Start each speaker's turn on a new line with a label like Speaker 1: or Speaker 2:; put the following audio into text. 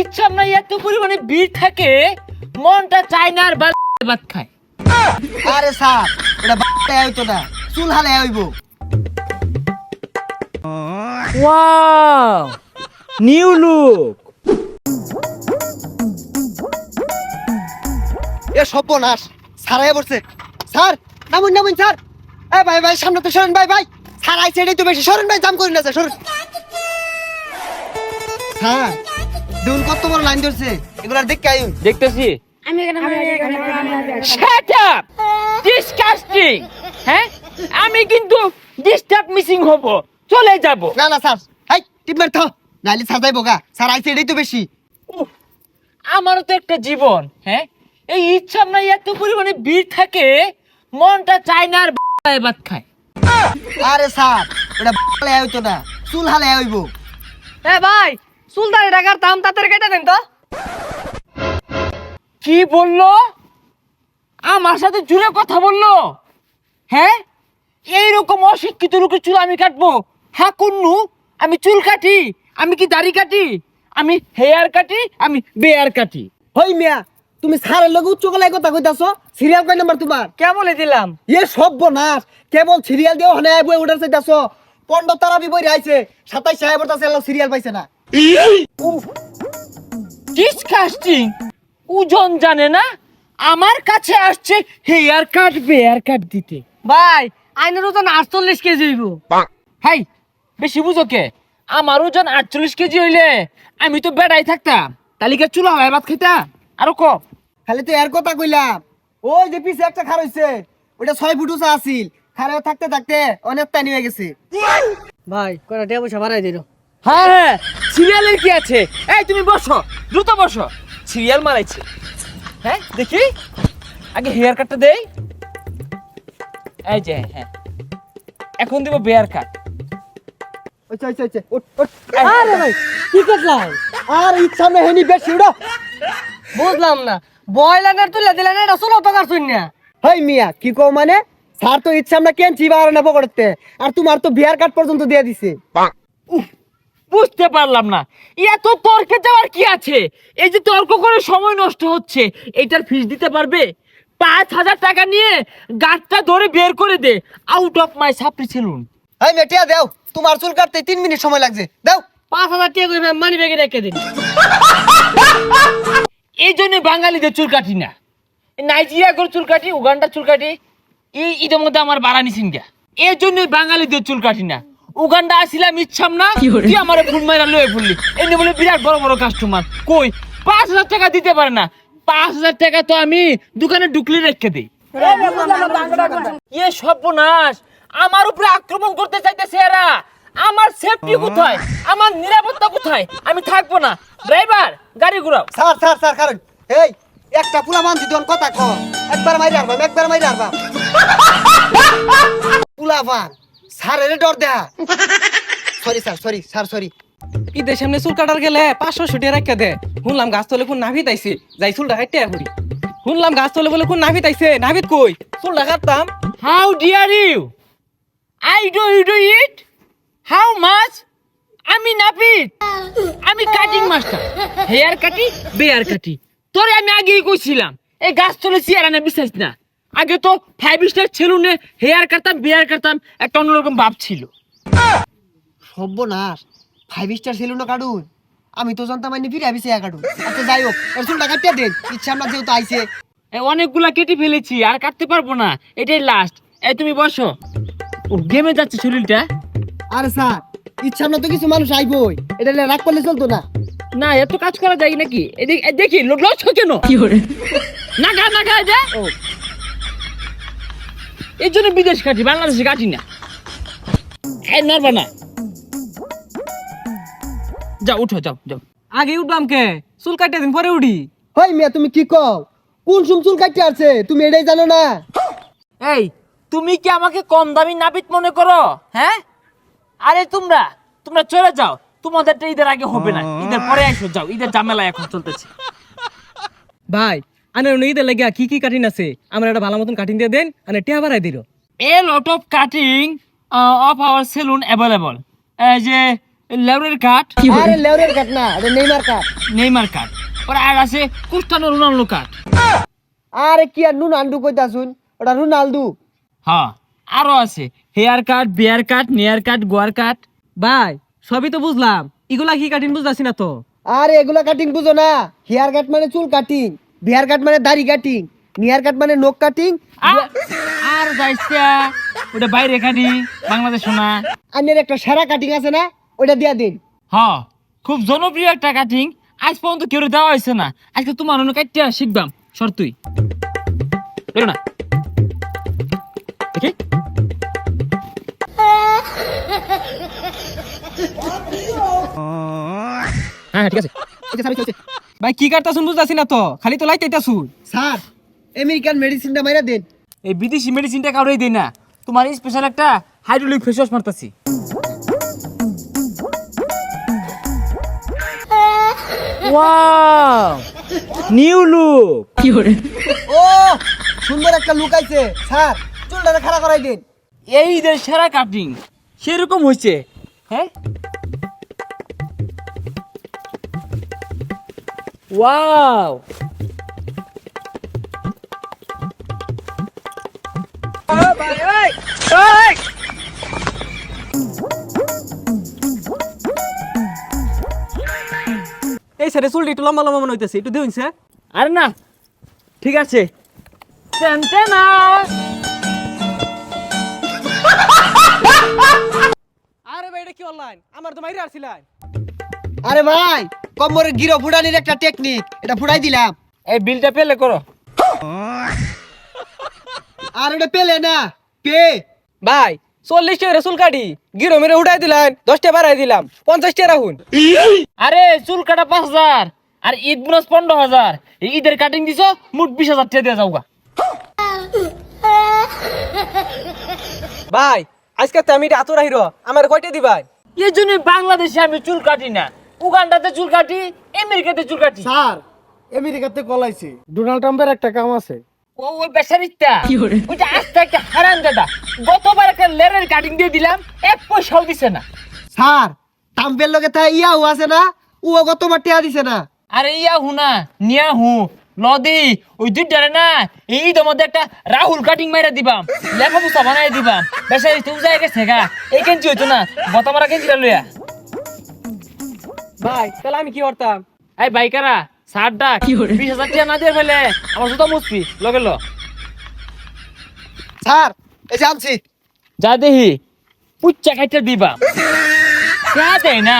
Speaker 1: ইচ্ছা না এত পরিমাণে ভিড় থাকে মনটা চায় না আর ভাত খায়।
Speaker 2: আরে স্যার এটা বাচ্চা হইতো না চুল হালে হইব।
Speaker 1: Wow new look.
Speaker 2: এ সর্বনাশ আয়া পড়ছে। Sir নামুন নামুন sir. এ ভাই ভাই সামনে তো সরেন ভাই ভাই। আইছে এটাই তো বেশি সরেন ভাই জাম করেন না স্যার সরেন। হ্যাঁ। দেখুন কত বড় লাইন ধরছে। এগুলো দেখতে আইন।
Speaker 1: দেখতেছি। শাট আপ ডিসকাস্টিং হ্যাঁ? আমি কিন্তু ডিস্টার্ব মিসিং হব। চলে যাব।
Speaker 2: না না স্যার। হাই টিপ মার তো নাইলে স্যার যাইবো গা। স্যার আইছে এটাই তো বেশি।
Speaker 1: উফ, আমারও তো একটা জীবন হ্যাঁ? এই ইচ্ছা না এত পরিমাণে ভিড় থাকে মনটা চায় না আর ভাত খায়।
Speaker 2: আরে স্যার এটা হালে হইতো না। চুল হালে হইব।
Speaker 3: এ ভাই সুলতানি টাকার দাম তাড়াতাড়ি কেটে দেন তো।
Speaker 1: কি বলল? আমার সাথে জুড়ে কথা বলল? হ্যাঁ? এইরকম অশিক্ষিত লোকের চুল আমি কাটবো। হ্যাঁ কুন্নু আমি চুল কাটি। আমি কি দাড়ি কাটি? আমি হেয়ার কাটি আমি বেয়ার কাটি।
Speaker 2: হই মিয়া তুমি সারের লগে উচ্চ গলায় কথা কইতাছো সিরিয়াল কয় নাম্বার তোমার?
Speaker 3: কে বলে দিলাম?
Speaker 2: এ সর্বনাশ কেবল সিরিয়াল দিয়ে হনে বই উঠার চাইতাছো। পনেরো তারা বই আইছে সাতাইশ সাহেব সিরিয়াল পাইছে না।
Speaker 1: ডিসকাস্টিং ওজন জানে না? আমার কাছে আসছে হেয়ার কাট বেয়ার কাট দিতে।
Speaker 3: ভাই আইনের ওজন আটচল্লিশ কেজি হইব।
Speaker 1: হাই বেশি বুঝো কে? আমার ওজন আটচল্লিশ কেজি হইলে আমি তো বেড়াই থাকতাম। তালিকা চুলা হয় ভাত খাইতাম আরও কম
Speaker 2: খালি তো এর কথা কইলাম। ওই যে পিছে একটা খার হইছে ওটা ছয় ফুট উঁচা আছিল। খারে থাকতে থাকতে অনেক টানি হয়ে গেছে।
Speaker 3: ভাই কয়টা টিয়া পয়সা বাড়াই দিল?
Speaker 1: হ্যাঁ হ্যাঁ সিরিয়ালের কি আছে? এই তুমি বসো দ্রুত বসো। সিরিয়াল মারাইছে। হ্যাঁ দেখি। আগে হেয়ার কাটটা দেই। এই যে হ্যাঁ। এখন দিব বেয়ার কাট
Speaker 2: চল চল চল উঠ উঠ
Speaker 3: আরে ভাই কি করলাম?
Speaker 2: আর ইচ্ছা না হেনি বেশি উড়ো
Speaker 3: বুঝলাম না। বয়লানের তুলে দিলেন এটা ষোলো টাকার শূন্য
Speaker 2: হই মিয়া কি কও মানে? স্যার তো ইচ্ছা আমরা কেন চিবা আর না পকড়তে আর তোমার তো বিয়ার কার্ড পর্যন্ত দিয়ে দিছে।
Speaker 1: উফ, বুঝতে পারলাম না। এত তর্কে যাওয়ার কি আছে? এই যে তর্ক করে সময় নষ্ট হচ্ছে এটার ফিস দিতে পারবে? পাঁচ হাজার টাকা নিয়ে গাছটা ধরে বের করে দে। আউট অফ মাই সাপ্রি সেলুন
Speaker 2: হই মেটিয়া দেও। তোমার চুল কাটতে তিন মিনিট সময় লাগছে। দাও।
Speaker 3: পাঁচ হাজার টাকা করে মানি ব্যাগে রেখে দিন।
Speaker 1: এই জন্য বাঙালিদের চুল কাটি না। নাইজেরিয়া করে চুল কাটি উগান্ডার চুল কাটি এই ঈদের মধ্যে আমার বাড়ানি সিংহা। এই জন্য বাঙালিদের চুল কাটি না। উগান্ডা আসিলাম ইচ্ছাম না। তুই আমার ফুল মাইরা লয়ে ফুললি এমনি বলে বিরাট বড় বড় কাস্টমার কই? পাঁচ হাজার টাকা দিতে পারে না। পাঁচ হাজার টাকা তো আমি দোকানে ঢুকলে রেখে দিই। ইয়ে সর্বনাশ! আমার উপরে আক্রমণ করতে চাইতেছে এরা। আমার সেফটি কোথায়? আমার নিরাপত্তা কোথায়? আমি থাকব না। ড্রাইভার গাড়ি ঘুরাও।
Speaker 2: স্যার স্যার স্যার কারণ এই একটা পুলা মান দিদন কথা ক একবার মাইরে আরবাম একবার মাইরে আরবাম পুলা পান স্যারের ডর দেয়া sorry sir sorry sir sorry
Speaker 4: ঈদের সামনে চুল কাটার গেলে পাঁচশো ছুটে রেখে দে। শুনলাম গাছ তলে কোন নাভিত আইছে যাই চুলটা কাটতে করি শুনলাম গাছ তলে বলে কোন নাভিত আইছে নাভিত কই? চুলটা কাটতাম।
Speaker 1: How dear you I do you do it how much আমি নাপিত। আমি কাটিং মাস্টার হেয়ার কাটি বেয়ার কাটি। তোরে আমি আগেই কইছিলাম এই গাছ তলে চেয়ার আনে বিশ্বাস না। আগে তো ফাইভ স্টার সেলুনে হেয়ার কাটতাম বেয়ার কাটতাম একটা অন্যরকম ভাব ছিল।
Speaker 2: সর্বনাশ ফাইভ স্টার ছিল না কাটুন। আমি তো জানতাম আইনি ফিরে আবিছে কাটুন। আচ্ছা যাই হোক এর চুলটা কাটিয়ে দেন। ইচ্ছা আমরা যেহেতু আইছে।
Speaker 1: এই অনেকগুলা কেটে ফেলেছি আর কাটতে পারব না। এটাই লাস্ট এই তুমি বসো। ও গেমে যাচ্ছে শরীরটা।
Speaker 2: আরে স্যার ইচ্ছা আমরা তো কিছু মানুষ আইবই। এটা রাগ করলে চলতো না।
Speaker 1: না এত কাজ করা যায় নাকি? দেখি ল- লস কেন? না গা না গা যা। এই জন্য বিদেশ কাটি বাংলাদেশে কাটি না। নড়বা না। যাও উঠো যাও যাও।
Speaker 4: আগে উঠবাম কে? চুল কাটতে দিন পরে উঠি।
Speaker 2: হই মিয়া তুমি কি কও? কোন সুম চুল কাটতে আছে তুমি এটাই জানো না।
Speaker 1: এই তুমি কি আমাকে কম দামি নাপিত মনে করো? হ্যাঁ? আরে তোমরা তোমরা চলে যাও। তোমাদেরটা ঈদের আগে হবে না। ঈদের পরে এসো যাও। ঈদের ঝামেলা এখন চলতেছে।
Speaker 4: ভাই আনে ঈদের লাগিয়া কি কি কাটিন আছে? আমার একটা ভালো মতন কাটিং দিয়ে দেন আনে টিয়া বাড়াই দিল।
Speaker 1: A lot of cutting uh, of our saloon available. এই যে লেবরের কাঠ
Speaker 2: আরে লেউরের কাট না এটা নেইমার কাট
Speaker 1: নেইমার কাঠ ওরা আর আছে কুস্টানো রোনাল্ডো কাঠ
Speaker 2: আরে কি আর নুন আন্ডু কইতা শুন ওটা রোনালদু।
Speaker 1: হ্যাঁ আরও আছে। হেয়ার কাট বিয়ার কাট নেয়ার কাট গোয়ার কাট
Speaker 4: ভাই সবই তো বুঝলাম। এগুলা কি কাটিন বুঝতাছি না তো?
Speaker 2: আরে এগুলা কাটিং বুঝো না। হেয়ার কাট মানে চুল কাটিং বিয়ার কাট মানে দাড়ি কাটিং নিয়ার কাট মানে নখ কাটিং।
Speaker 1: আর যাইছে ওটা বাইরে কাটি বাংলাদেশ শোনা।
Speaker 2: আনের একটা সেরা কাটিং আছে না ওটা দিয়া দিন।
Speaker 1: হ খুব জনপ্রিয় একটা কাটিং আজ পর্যন্ত কেউ দেওয়া হয়েছে না। আজকে তোমার অন্য কাটতে শিখবাম সর তুই। বেরো না। দেখি। হ্যাঁ ঠিক আছে।
Speaker 4: ভাই কি কাটতাছুন বুঝতাছি না তো খালি তো লাইতাইতাছুন
Speaker 2: স্যার আমেরিকান মেডিসিনটা মাইরা দেন।
Speaker 1: এই বিদেশি মেডিসিনটা কাউরেই দেই না। তোমার স্পেশাল একটা হাইড্রোলিক ফেস ওয়াশ মারতাছি। ওয়াও নিউ লুক কি হরে
Speaker 2: ও সুন্দর একটা লুক আইছে। স্যার চুলটা খাড়া করাই দিন।
Speaker 1: এই যে সেরা কাটিং সেরকম হয়েছে হ্যাঁ? ওয়াও
Speaker 4: এই সাইডে চুলটি একটু লম্বা লম্বা মনে হইতেছে একটু দিন স্যার।
Speaker 1: আরে না ঠিক আছে।
Speaker 4: আরে ভাই এটা কি অনলাইন আমার তো মাইরে আসছিলেন
Speaker 2: আরে ভাই কম্বরের গিরো ফুটানির একটা টেকনিক এটা ফুটাই দিলাম।
Speaker 1: এই বিলটা পেলে করো।
Speaker 2: আর এটা পেলে না পে।
Speaker 4: ভাই চল্লিশ টাকা চুল কাটি গিরো মেরে উঠাই দিলেন দশ টাকা বাড়াই দিলাম পঞ্চাশ টাকা রাখুন।
Speaker 1: আরে চুল কাটা পাঁচ হাজার আর ঈদ বোনাস পনেরো হাজার ঈদের কাটিং দিছ মোট বিশ হাজার টাকা দিয়ে যাওগা।
Speaker 4: ভাই আজকে তো আমি এটা আতুর হিরো আমার কয়টা দিবাই?
Speaker 1: এই জন্য বাংলাদেশে আমি চুল কাটি না। উগান্ডাতে চুল কাটি আমেরিকাতে চুল কাটি।
Speaker 5: স্যার আমেরিকাতে কলাইছে ডোনাল্ড ট্রাম্পের একটা কাম আছে।
Speaker 1: ও ওই বেচারিটা ওইটা আস্তে একটা হারান দাদা। গতবার একটা লেরের কাটিং দিয়ে দিলাম এক পয়সাও দিছে না।
Speaker 2: স্যার টাম্পের লগে তা ইয়াও আছে না? ও গতবার টিয়া দিছে না।
Speaker 1: আরে ইয়া হুনা নিয়া হু নদী ওই দুইটারে না এই মধ্যে একটা রাহুল কাটিং মাইরা দিবাম লেখা পুস্তা বানাই দিবাম। বেচারি তুই যাই গেছে গা। এই কেঞ্চি হইতো না গত মারা কেঞ্চিটা লইয়া।
Speaker 4: ভাই তাহলে আমি কি করতাম?
Speaker 1: এই বাইকারা সার ডাক বিশ হাজার টাকা না দিয়ে ফেলে আমার জুতা মুসপি লগে লো।
Speaker 2: স্যার এই যে আনছি।
Speaker 1: যা দেহি পুচ্চা খাইতে দিবা। যা দেয় না।